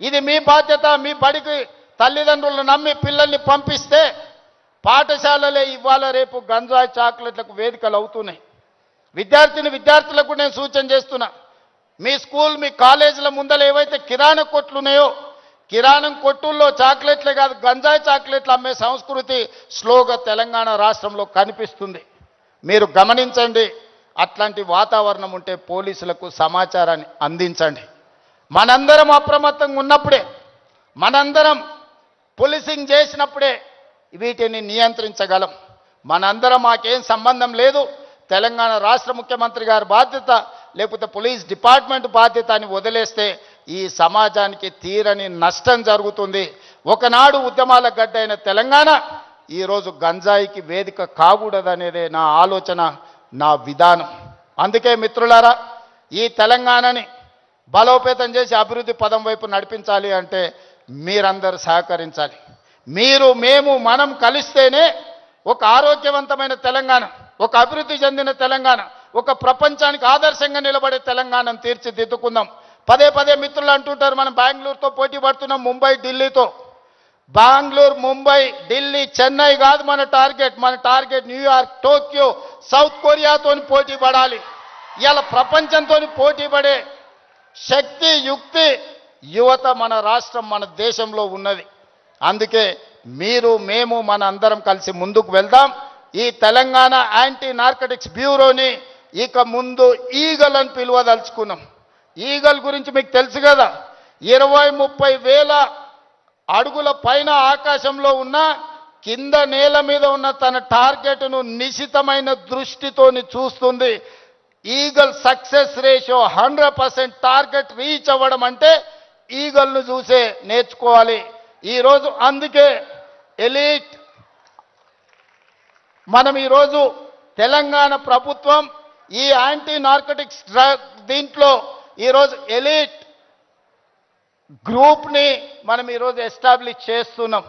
ఇది మీ బాధ్యత మీ బడికి తల్లిదండ్రులను నమ్మి పిల్లల్ని పంపిస్తే పాఠశాలలే ఇవాళ రేపు గంజాయి చాక్లెట్లకు వేదికలు అవుతున్నాయి. విద్యార్థిని విద్యార్థులకు నేను సూచన చేస్తున్నా. మీ స్కూల్ మీ కాలేజీల ముందర ఏవైతే కిరాణా కొట్లు ఉన్నాయో కిరాణం కొట్టుల్లో చాక్లెట్లే కాదు గంజాయి చాక్లెట్లు అమ్మే సంస్కృతి స్లోగా తెలంగాణ రాష్ట్రంలో కనిపిస్తుంది. మీరు గమనించండి అట్లాంటి వాతావరణం ఉంటే పోలీసులకు సమాచారాన్ని అందించండి. మనందరం అప్రమత్తంగా ఉన్నప్పుడే మనందరం పోలీసింగ్ చేసినప్పుడే వీటిని నియంత్రించగలం. మనందరం మాకేం సంబంధం లేదు. తెలంగాణ రాష్ట్ర ముఖ్యమంత్రి గారి బాధ్యత లేకపోతే పోలీస్ డిపార్ట్మెంట్ బాధ్యత అని వదిలేస్తే ఈ సమాజానికి తీరని నష్టం జరుగుతుంది. ఒకనాడు ఉద్యమాల గడ్డైన తెలంగాణ ఈరోజు గంజాయికి వేదిక కాకూడదనేదే నా ఆలోచన నా విధానం. అందుకే మిత్రులారా ఈ తెలంగాణని బలోపేతం చేసి అభివృద్ధి పదం వైపు నడిపించాలి అంటే మీరందరూ సహకరించాలి. మీరు మేము మనం కలిస్తేనే ఒక ఆరోగ్యవంతమైన తెలంగాణ ఒక అభివృద్ధి చెందిన తెలంగాణ ఒక ప్రపంచానికి ఆదర్శంగా నిలబడే తెలంగాణను తీర్చిదిద్దుకుందాం. పదే పదే మిత్రులు అంటుంటారు మనం బెంగళూరుతో పోటీ పడుతున్నాం ముంబై ఢిల్లీతో. బెంగళూరు ముంబై ఢిల్లీ చెన్నై కాదు మన టార్గెట్. మన target New York Tokyo South కొరియాతో పోటీ పడాలి. ఇవాళ ప్రపంచంతో పోటీ పడే శక్తి యుక్తి యువత మన రాష్ట్రం మన దేశంలో ఉన్నది. అందుకే మీరు మేము మన అందరం కలిసి ముందుకు వెళ్దాం. ఈ తెలంగాణ యాంటీ నార్కటిక్స్ బ్యూరోని ఇక ముందు ఈగల్ అని పిలువదలుచుకున్నాం. ఈగల్ గురించి మీకు తెలుసు కదా ఇరవై ముప్పై వేల అడుగుల పైన ఆకాశంలో ఉన్న కింద నేల మీద ఉన్న తన టార్గెట్ను నిశితమైన దృష్టితోని చూస్తుంది. Eagle success ratio hundred percent target reach అవ్వడం అంటే ఈగల్ను చూసే నేర్చుకోవాలి. ఈరోజు అందుకే ఎలీట్ మనం ఈరోజు తెలంగాణ ప్రభుత్వం ఈ యాంటీ నార్కటిక్స్ డ్రగ్ దీంట్లో ఈరోజు ఎలీట్ గ్రూప్ని మనం ఈరోజు ఎస్టాబ్లిష్ చేస్తున్నాం.